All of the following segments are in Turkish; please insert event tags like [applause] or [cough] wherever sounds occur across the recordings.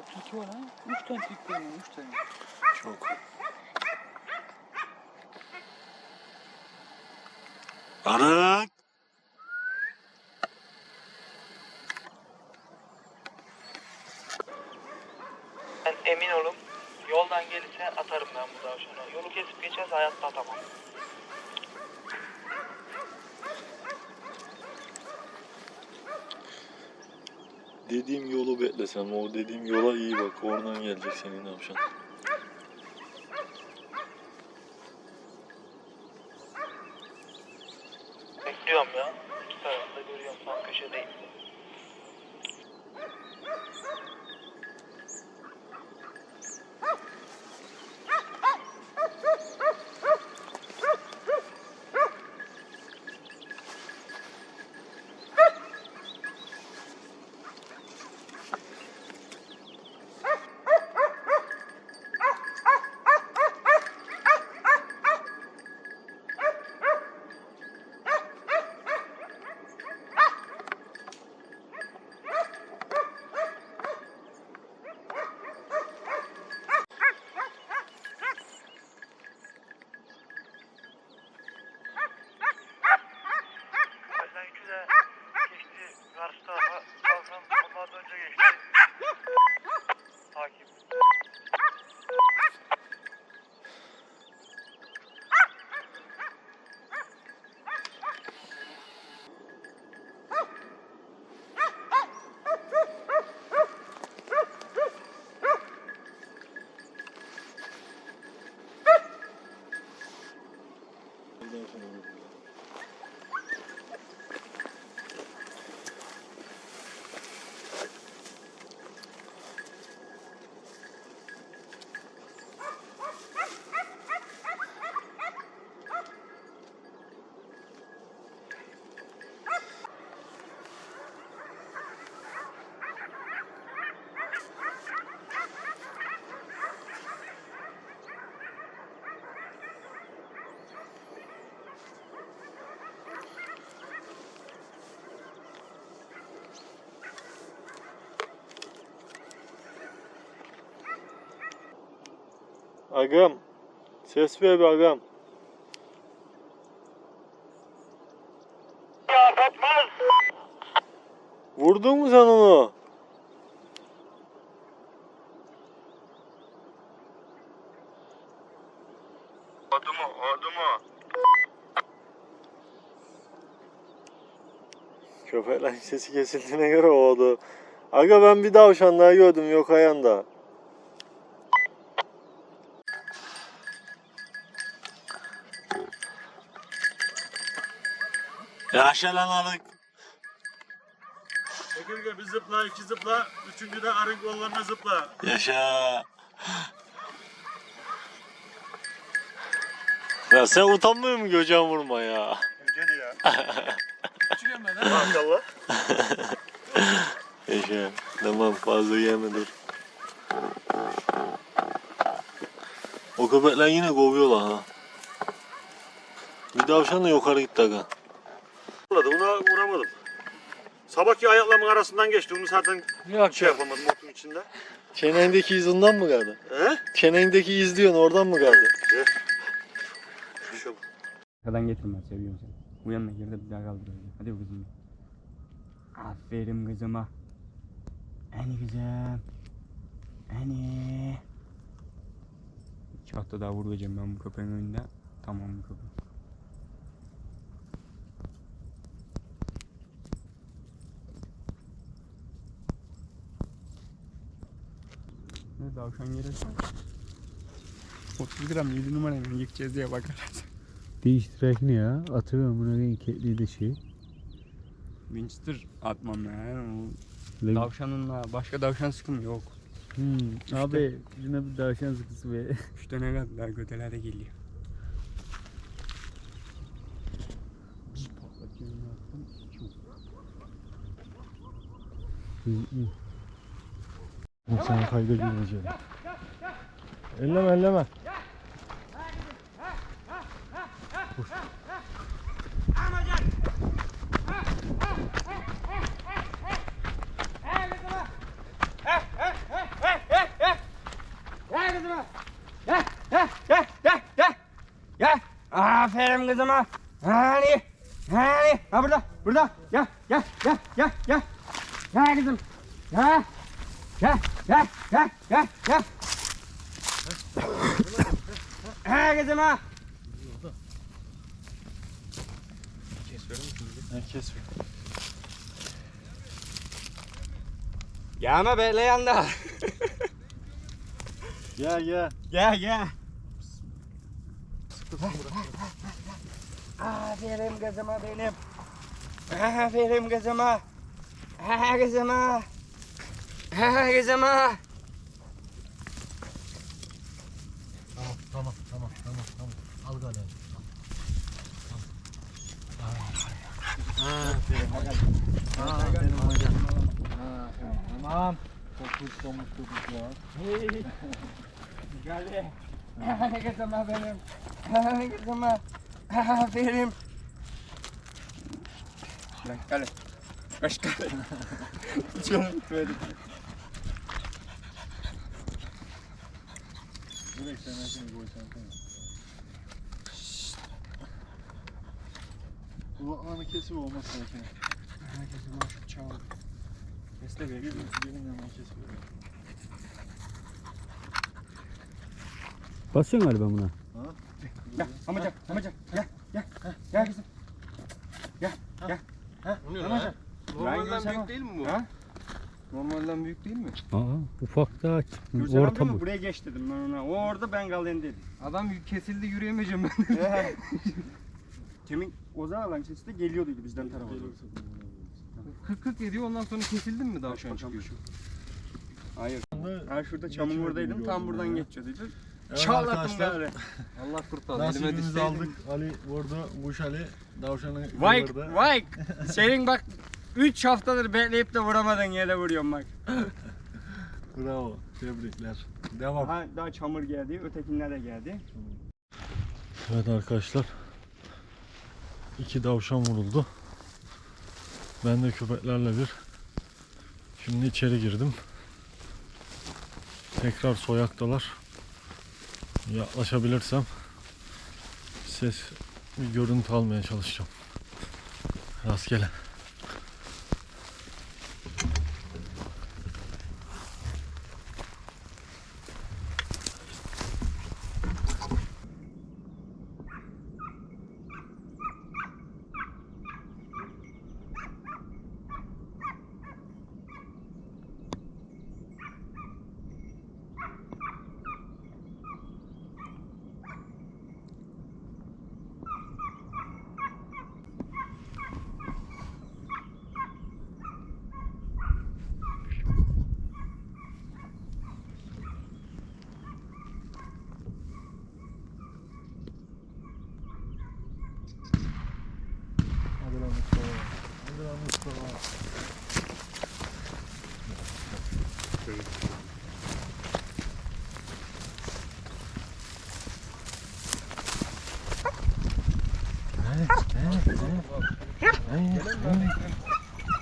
Çok tilki var ha. Üç tane tilki var. Üç tane. Çok. Arık. Ben emin olun yoldan gelirse atarım ben bu tavşanı. Yolu kesip geçerse hayatta atamam. Dediğim yolu beklesem o dediğim yola iyi bak oradan gelecek senin tavşan. Bekliyorum ya. İki tarafta görüyorum tam köşedeyim. Geçti. Karşı tarafa kalkan onlardan önce geçti. Takip. Agam. Ses ver bir agam. Ya Batmaz! Vurdun mu sen onu? Adımı, adımı. Köpeklerin sesi kesildiğine göre oldu. Aga ben bir tavşan daha gördüm yok ayanda. Yaşa lan alık. Çekirge bir zıpla, iki zıpla, üçüncü de arın kollarına zıpla. Yaşa. Ya sen utanmıyor musun göcen vurma ya? Gene ya. Maşallah. Yaşa. Tamam fazla yeme dur. O köpekler yine kovuyorlar ha. Bir tavşan da yukarı gitti aga. Vurmadı, ona vuramadım. Sabahki ayaklarımın arasından geçti, onu zaten Yok şey yok. yapamadım otun içinde. Çenendeki iz ondan mı kaldı? He? Çenendeki iz diyorsun oradan mı kaldı? Şu. Arkadan getirme seviyorum seni. Bu yanına gir de bir daha kaldır. Hadi kızım. Aferin kızıma. Eni kızım. Eni. İki hafta daha vuracağım ben bu köpeğin önünde. Tamam bu köpek. Ne davşan gelirse 30 gram 7 numarayla yıkacağız diye bakarız. Değiştirek ne ya? Atıyorum renk ketliği de şey. Winchester atmam ya. O Lan- Davşanınla başka davşan sıkım yok. Hmm, abi yine bir tavşan sıkısı be. [laughs] Üç tane kadar daha götelerde geliyor. Bir patlatıyorum yaptım. Çok. Sen kayda girmeyeceksin. Elleme elleme. Kızıma. Gel, gel, gel, gel, gel. Gel. Aferin kızıma. Hani, hani. Ha burada, burada. Gel, gel, gel, gel, gel. Gel kızım. Gel. Gel, gel, gel, gel, gel. Ha kızıma. Herkes Gelme bekle yanda. Gel gel. Gel gel. Aferin kızıma benim. Aferin kızıma. Ha kızıma. Ha kızıma. Tamam tamam tamam tamam tamam. Al hocam. Tamam. Dokuz domuz çocuklar. Gel. Ha kızıma benim. Ha kızıma. Lan gel. Kaç gel. Canım böyle. Direkt seni koysan tamam. Kulaklarını kesip olmaz belki. Ha kızıma şu çağır. Kesle gelin hemen kesip. Basıyorsun galiba buna. Gel amacak amacak gel gel gel kızım. Gel gel. Amacak. Normalden büyük değil mi bu? Ha? Normalden büyük değil mi? Aa ufak daha Gürcan orta bu. Buraya geç dedim ben ona. O orada ben kalayım dedi. Adam kesildi yürüyemeyeceğim ben. Kimin [laughs] Oza alan sesi de geliyordu bizden tarafa. doğru. 40 40 ediyor ondan sonra kesildin mi daha şu an çıkıyor? Hayır. Ben şurada çamın Geçiyordu gibi Tam buradan ya. geçiyordum. Evet Çağlattım arkadaşlar, böyle. Allah kurtar. Elime Nasibimizi düşseydim. aldık. Ali vurdu. Kuş Ali. Davşanı Vay kıvırdı. vay. [laughs] Senin bak 3 haftadır bekleyip de vuramadın yere vuruyorum bak. Bravo. Tebrikler. Devam. Aha, daha çamur geldi. Ötekinler de geldi. Evet arkadaşlar. iki davşan vuruldu. Ben de köpeklerle bir. Şimdi içeri girdim. Tekrar soyaktalar. Yaklaşabilirsem ses bir görüntü almaya çalışacağım. Rastgele. Hadi lan Mustafa. Hadi lan Mustafa.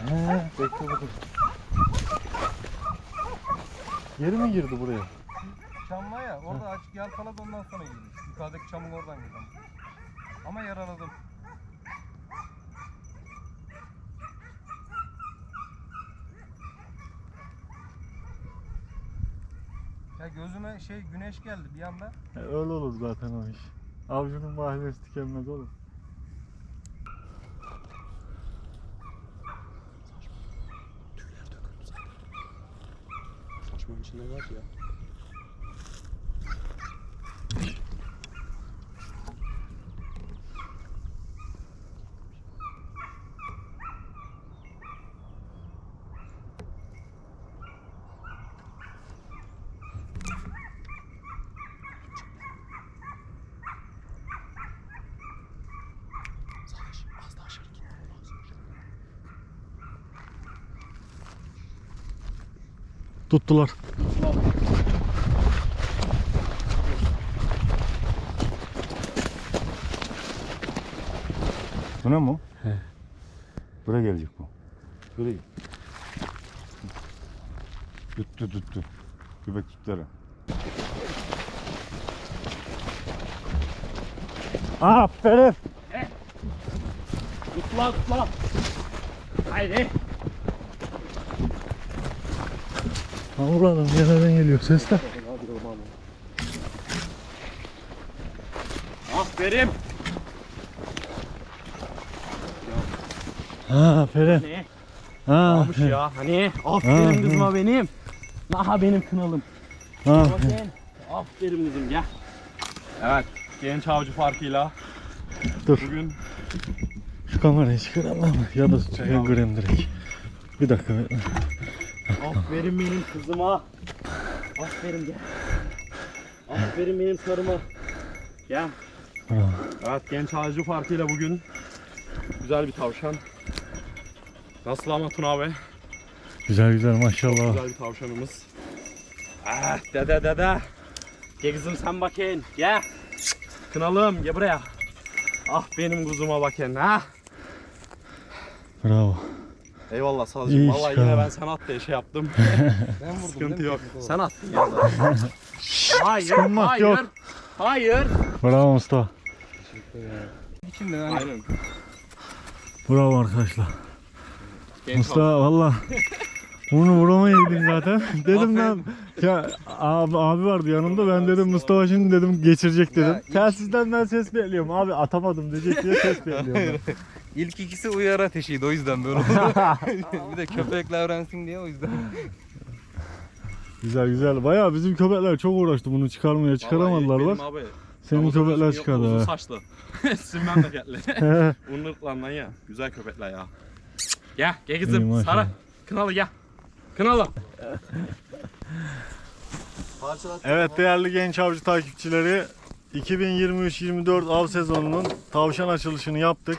He, bekle bakalım. Geri mi girdi buraya? Çam var ya orada açık yalpaladı ondan sonra girmiş. Yukarıdaki çamın oradan girdim. Ama yaraladım. Ya gözüme şey güneş geldi bir anda. E, öyle olur zaten o iş. Avcunun mahallesi tükenmez oğlum. Tuttular. Bu ne mu? He. Buraya gelecek bu. Şuraya git. Tuttu tuttu. Göbek tutları. Aferin. Tutla tutla. Haydi. Avradım nereden geliyor sesler? Aferin. Aferin. Ne? Ha, Almış ya. Hani aferin Ha, kızıma benim. Aha benim kınalım. ha. Bakın. Aferin kızım gel. Evet. Genç avcı farkıyla Dur bugün şu kamerayı çıkaralım mı? Ya da çıkar göreyim direkt. Bir dakika bekle. Aferin benim kızıma. Aferin gel. Aferin benim sarıma. Gel. Evet genç avcı farkıyla bugün güzel bir tavşan. Nasıl ama Tuna abi? Güzel güzel maşallah. Güzel bir tavşanımız. Ah dede dede. Gel kızım sen bakayım. Gel. Kınalım gel buraya. Ah benim kuzuma bakın ha. Bravo. Eyvallah Salıcığım. İyi Vallahi yine ben sana at diye şey yaptım. [laughs] Ben vurdum Sıkıntı değil mi? yok. Sen attın ya. hayır, Sıkılmak hayır. yok. Hayır. Bravo Mustafa. İçinde yani Aynen. Bravo arkadaşlar. Genç Mustafa valla bunu vuramayaydım zaten. [laughs] dedim ben ya abi, abi vardı yanımda ben dedim Mustafa şimdi dedim geçirecek dedim. Telsizden ben ses bekliyorum abi atamadım diyecek diye ses [laughs] bekliyorum. ben. İlk ikisi uyarı ateşiydi o yüzden böyle oldu. [laughs] bir de köpekle öğrensin diye o yüzden. güzel güzel. Baya bizim köpekler çok uğraştı bunu çıkarmaya çıkaramadılar Vallahi bak. benim abi. Senin Ramazan köpekler yok, çıkardı Uzun ha. saçlı. [laughs] Sizin memleketli. [laughs] Unutlandan ya. Güzel köpekler ya. Gel, gel İyi, kızım. maşallah. Sarı. Kınalı gel. Kınalı. Evet değerli genç avcı takipçileri 2023-24 av sezonunun tavşan açılışını yaptık.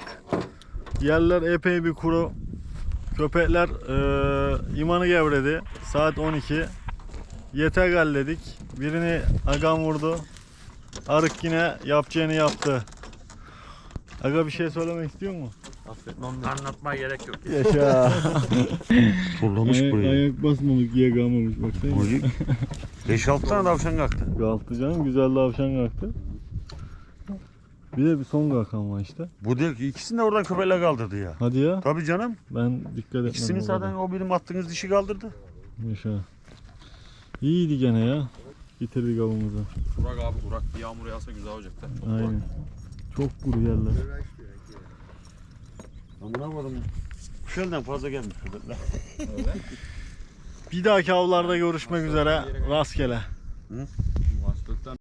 Yerler epey bir kuru. Köpekler eee, imanı gevredi. Saat 12. Yeter galledik. Birini agam vurdu. Arık yine yapacağını yaptı. Aga bir şey söylemek istiyor mu? Anlatmaya gerek yok. Yaşa. [laughs] Turlamış burayı. ayak basmamış, diye kalmamış baksana. 5-6 tane tavşan kalktı. Kalktı canım, güzel tavşan kalktı. Bir de bir son kalkan var işte. Bu değil ki ikisini de oradan köpekler kaldırdı ya. Hadi ya. Tabii canım. Ben dikkat etmedim. İkisini zaten o benim attığınız dişi kaldırdı. Yaşa. İyiydi gene ya. Bitirdik avımızı. Burak abi Burak. Bir yağmur yağsa güzel olacaktı. Aynen. Çok kuru yerler. Anlamadım. Şöyleden fazla gelmiş köpekler. [laughs] Bir dahaki avlarda görüşmek üzere. Rastgele. Hı?